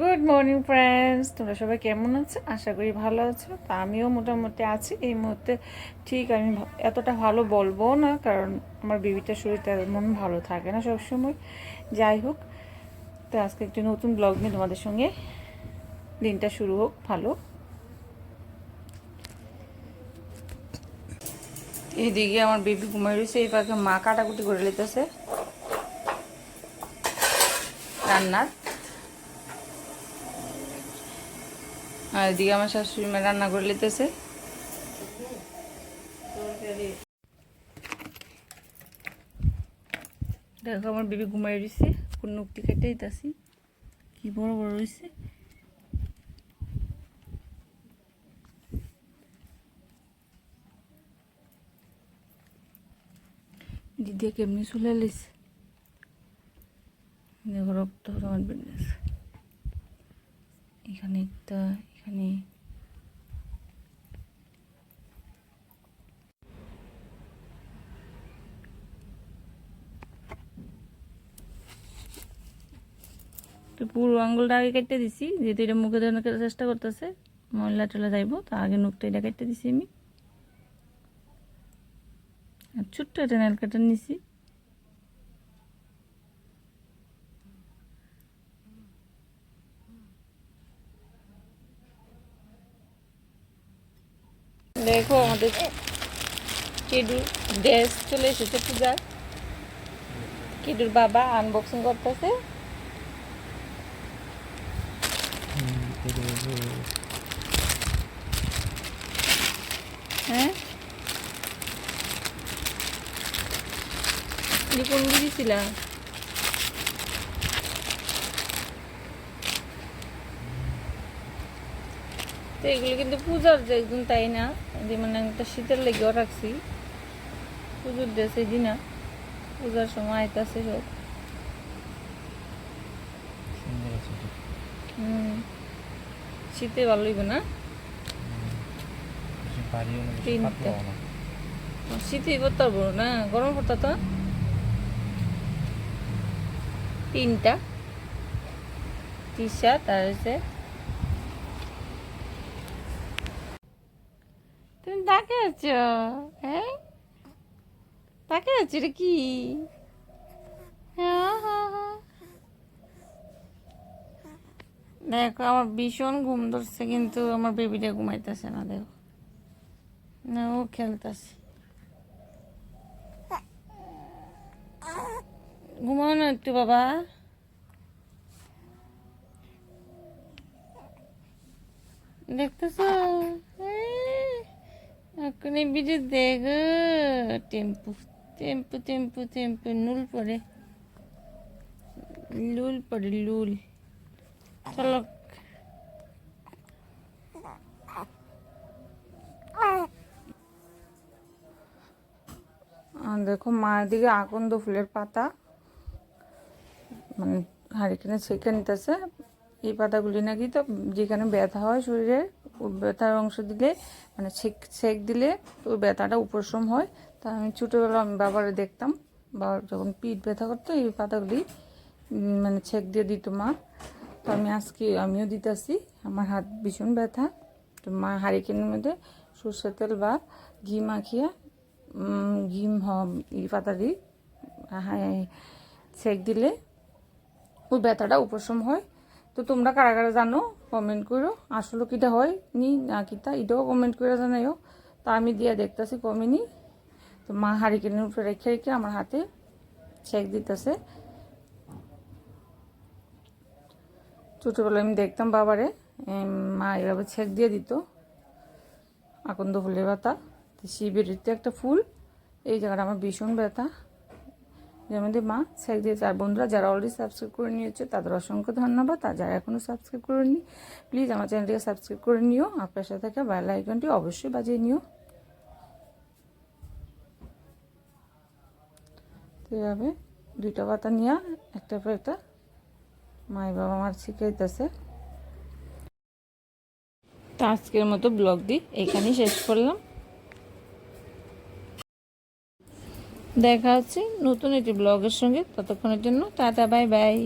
Good morning friends তোমরা সবাই কেমন আছো? আশা করি ভালো আছো। তা আমিও মোটামুটি আছি। এই মুহূর্তে ঠিক আমি এতটা ভালো বলব না, কারণ আমার বেবিটার শরীরটা মন ভালো থাকে না সবসময়। যাই হোক, তো আজকে একটি নতুন ব্লগ নিয়ে তোমাদের সঙ্গে দিনটা শুরু হোক ভালো। এইদিকে আমার বেবি ঘুমাই রয়েছে, এই পাখে মা কাটাকুটি করে নিতেছে। রান্নার। আর এদিকে আমার শাশুড়ি মা রান্না করে নিতেছে। দেখো, আমার বেবি ঘুমাই রয়েছে কোন নুকটি কেটে দিতেছি। কি বড় বড় রয়েছে দিদিয়া কেমনি চলে লিছে দেখো, রক্ত আমার বিজনেস এখানে একটা এখানে তো পুরো আঙ্গুলটা আগে কেটে দিছি, যেহেতু এটা মুখে দেওয়ার চেষ্টা করতেছে, ময়লা টলা যাইব, তা আগে নুকটা এটা কেটে দিছি আমি। আর ছোট্ট একটা নেল কাটার নিছি। দেখো আমাদের কেডুর ড্রেস চলে এসেছে পূজার। কেডুর বাবা আনবক্সিং করতেছে। হ্যাঁ? কোন দিয়েছিলা তো এগুলো কিন্তু পূজার যে একদম তাই না? যে মানে একটা শীতের লেগেও রাখছি। পুজোর ড্রেস এই দিনা। পূজার সময় আইতাছে সব। হুম। শীতে ভালো হইবে না? তিনটা। শীতে পড়তে পারব না? গরম পড়তা তো? তিনটা। টি শার্ট আর হচ্ছে তুমি তাকে আছো? হ্যাঁ? তাকে আছো রে কি? হ্যাঁ, হ্যাঁ, হ্যাঁ। দেখো, আমার ভীষণ ঘুম ধরছে, কিন্তু আমার বেবিটা ঘুমাইতেছে না, দেখো। না, ও খেলতেছে। ঘুমাও না একটু, বাবা। দেখতেছ? এখন এই ভিডিও দেখ। টেম্পু টেম্পু টেম্পু টেম্পু, নুল পরে। লুল পরে, লুল। আর দেখো, মায়ের দিকে আকন্দ ফুলের পাতা। মানে হারিকেনে ছেঁকে নিতেছে। এই পাতাগুলি নাকি তো যেখানে ব্যথা হয় শরীরে ব্যথার অংশ দিলে মানে ছেক ছেক দিলে ওই ব্যথাটা উপশম হয়। তা আমি ছোটোবেলা আমি বাবারে দেখতাম, বাবার যখন পিঠ ব্যথা করতো, এই পাতাগুলি মানে ছেক দিয়ে দিত মা। তো আমি আজকে, আমিও দিতেছি। আমার হাত ভীষণ ব্যথা। তো মা হারিকেনের মধ্যে সর্ষের তেল বা ঘি মাখিয়ে ঘি ই পাতা দিই সেক দিলে ওই ব্যথাটা উপশম হয়। তো তোমরা কারা কারা জানো? কমেন্ট করো। আসলে কিটা হয় নি, না কিটা, এটাও কমেন্ট করে জানাইও। তা আমি দিয়ে দেখতেছি কমেনি। তো মা হারিকেনের উপরে রেখে রেখে আমার হাতে সেক দিতেছে। ছোটোবেলায় আমি দেখতাম বাবারে মা এভাবে ছেঁক দিয়ে দিত। আকন্দ ফুলের পাতা, তো শিবের একটা ফুল, এই জায়গাটা আমার ভীষণ ব্যথা। যেমন মা ছেঁক দিয়েছে আর বন্ধুরা যারা অলরেডি সাবস্ক্রাইব করে নিয়েছে, তাদের অসংখ্য ধন্যবাদ। আর যারা এখনও সাবস্ক্রাইব করেনি প্লিজ আমার চ্যানেলটিকে সাবস্ক্রাইব করে নিও। আর পাশে থাকা বেল আইকনটি অবশ্যই বাজিয়ে নিও। তো এভাবে দুইটা পাতা নিয়ে, একটা পর একটা মাই বাবা আমার শিখাইতেছে। তো আজকের মতো ব্লগ দিই এখানেই শেষ করলাম। দেখা হচ্ছে নতুন একটি ব্লগের সঙ্গে, ততক্ষণের জন্য টাটা, বাই বাই।